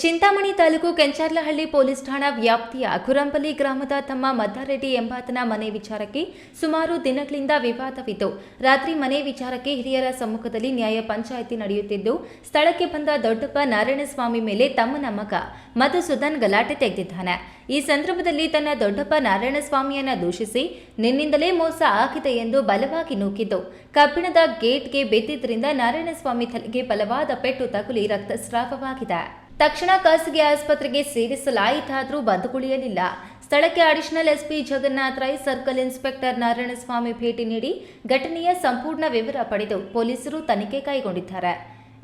Chintamani taluk Kencharlahalli police ಠಾಣಾ ವ್ಯಾಪ್ತಿಯ ಕುರಂಪಲ್ಲಿ ಗ್ರಾಮದ ತಮ್ಮ ಮದ್ದಾರೆಡ್ಡಿ ಎಂಬಾತನ ಮನೆ ವಿಚಾರಕ್ಕೆ ಸುಮಾರು ದಿನಗಳಿಂದ ವಿವಾದವಿತ್ತು ರಾತ್ರಿ ಮನೆ ವಿಚಾರಕ್ಕೆ ಹಿರಿಯರ ಸಮ್ಮುಖದಲ್ಲಿ ನ್ಯಾಯ ಪಂಚಾಯಿತಿ ನಡೆಯುತ್ತಿದ್ದು, ಸ್ಥಳಕ್ಕೆ ಬಂದ ದೊಡ್ಡಪ್ಪ ನಾರಾಯಣಸ್ವಾಮಿ ಮೇಲೆ ತಮ್ಮನ ಮಗ ಮಧುಸೂದನ್ ಗಲಾಟೆ ತೆಗೆದಿದ್ದಾನೆ. ಈ ಸಂದರ್ಭದಲ್ಲಿ ತನ್ನ ದೊಡ್ಡಪ್ಪ ನಾರಾಯಣಸ್ವಾಮಿಯನ್ನ ದೂಷಿಸಿ, ನಿನ್ನಿಂದಲೇ ಮೋಸ ಆಗಿದೆ ಎಂದು ಬಲವಾಗಿ ನೂಕಿದ್ದು, ಕಬ್ಬಿಣದ ಗೇಟ್ಗೆ ಬಿದ್ದಿದ್ದರಿಂದ ನಾರಾಯಣಸ್ವಾಮಿ ತಲೆಗೆ ಬಲವಾದ ಪೆಟ್ಟು ತಗುಲಿ ರಕ್ತಸ್ರಾವವಾಗಿದೆ. ತಕ್ಷಣ ಖಾಸಗಿ ಆಸ್ಪತ್ರೆಗೆ ಸೇರಿಸಲಾಯಿತಾದರೂ ಬದುಕುಳಿಯಲಿಲ್ಲ. ಸ್ಥಳಕ್ಕೆ additional SP Jagannath Rai, circle inspector Narayanaswamy ಭೇಟಿ ನೀಡಿ ಘಟನೆಯ ಸಂಪೂರ್ಣ ವಿವರ ಪಡೆದು ಪೊಲೀಸರು ತನಿಖೆ ಕೈಗೊಂಡಿದ್ದಾರೆ.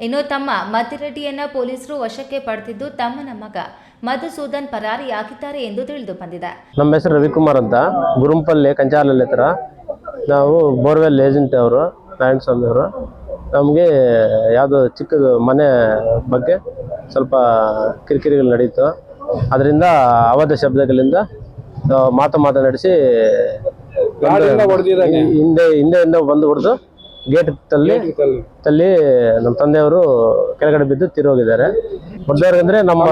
ಇನ್ನು ತಮ್ಮ ಮದ್ದಿರೆಡ್ಡಿಯನ್ನ ಪೊಲೀಸರು ವಶಕ್ಕೆ ಪಡೆದಿದ್ದು ತಮ್ಮನ ಮಗ. ಮಧುಸೂದನ್ ಪರಾರಿಯಾಗಿದ್ದಾರೆ ಎಂದು ತಿಳಿದು ಬಂದಿದೆ. ನಮ್ಮ ಹೆಸರು ರವಿಕುಮಾರ್ ಅಂತ. ಗುರುಂಪಲ್ಲಿ ಕಂಚಾಲಲ್ಲಿ ಹತ್ರ. ನಾವು ಬೋರ್ವೆಲ್ ಏಜೆಂಟ್ ಅವರು ನಾರಾಯಣ ಸ್ವಾಮಿ ಅವರು. ನಮಗೆ ಯಾವುದು ಚಿಕ್ಕದು ಮನೆ ಬಗ್ಗೆ ಸ್ವಲ್ಪ ಕಿರಿಕಿರಿಗಳು ನಡೀತು. ಅದರಿಂದ ಅವಧ ಶಬ್ದಗಳಿಂದ ಮಾತು ಮಾತು ಮಾತನಾಡಿಸಿ ಹಿಂದೆ ಹಿಂದೆಯಿಂದ ಬಂದು ಹೊಡೆದು ಗೇಟ್ ತಲ್ಲಿ ತಲ್ಲಿ ನಮ್ಮ ತಂದೆಯವರು ಕೆಳಗಡೆ ಬಿದ್ದು ತಿರೋಗಿದ್ದಾರೆ ಹೊಡೆದವ್ರಿಗೆ ನಮ್ಮ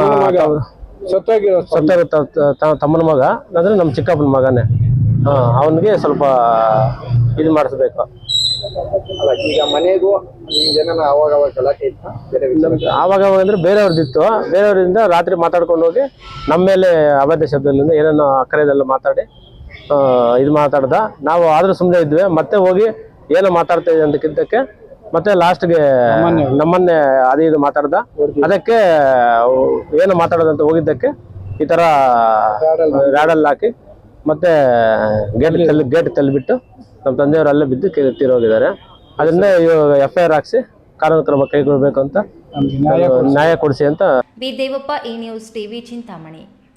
ಸತ್ತಾಗಿರೋ ನಮ್ಮ ತ- ತಮ್ಮನ ಮಗ. ಅಂದ್ರೆ ನಮ್ಮ ಚಿಕ್ಕಪ್ಪನ ಮಗನೇ. ಹಾ ಅವನಿಗೆ ಸ್ವಲ್ಪ ಇದು ಮಾಡಿಸ್ಬೇಕು. ಅಲ್ಲ ಈಗ ಮನೆಗೂ ನಿಮ್ಗೆ ಅವಾಗ ಅವಾಗ ಗಲಾಟೆ ಇತ್ತ. ಬೇರೆ ವಿಚಾರ ಆವಾಗ ಅವಾಗ ಅಂದ್ರೆ ಬೇರೆಯವ್ರದ್ದಿತ್ತು. ಬೇರೆಯವರಿಂದ ರಾತ್ರಿ ಮಾತಾಡ್ಕೊಂಡು ಹೋಗಿ ನಮ್ಮ ಮೇಲೆ ಅವಾದ್ಯ ಶಬ್ದದಿಂದ ಏನೇನೋ ಅಕ್ಕರೆದೆಲ್ಲ ಮಾತಾಡಿ ಆ, ಇದು ಮಾತಾಡ್ದ. ನಾವು ಆದ್ರೂ ಸುಮ್ಮನೆ ಇದ್ವಿ. ಮತ್ತೆ ಹೋಗಿ ಏನೋ ಮಾತಾಡ್ತಾ ಇದೆ ಅಂತಕ್ಕಿದ್ದಕ್ಕೆ ಮತ್ತೆ ಲಾಸ್ಟ್ಗೆ ನಮ್ಮನ್ನೇ ಅದೇ ಇದು ಮಾತಾಡ್ದ. ಅದಕ್ಕೆ ಏನು ಏನು ಮಾತಾಡೋದಂತ ಹೋಗಿದ್ದಕ್ಕೆ ಈ ತರ ರ್ಯಾಡಲ್ಲಿ ಹಾಕಿ ಮತ್ತೆ ಗೇಟ್ ತಲ್ಲಿ ಗೇಟ್ ತಳ್ಳಿಬಿಟ್ಟು ನಮ್ಮ ತಂದೆಯವರು ಅಲ್ಲೇ ಬಿದ್ದು ತೀರೋಗಿದ್ದಾರೆ. ಅದರಿಂದ ಇವಾಗ ಎಫ್ ಐ ಆರ್ ಹಾಕ್ಸಿ ಕಾನೂನು ಕ್ರಮ ಕೈಗೊಳ್ಬೇಕು ಅಂತ ನ್ಯಾಯ ಕೊಡಿಸಿ. ಅಂತ ಬಿ ದೇವಪ್ಪ ಈ ನ್ಯೂಸ್ ಟಿವಿ ಚಿಂತಾಮಣಿ.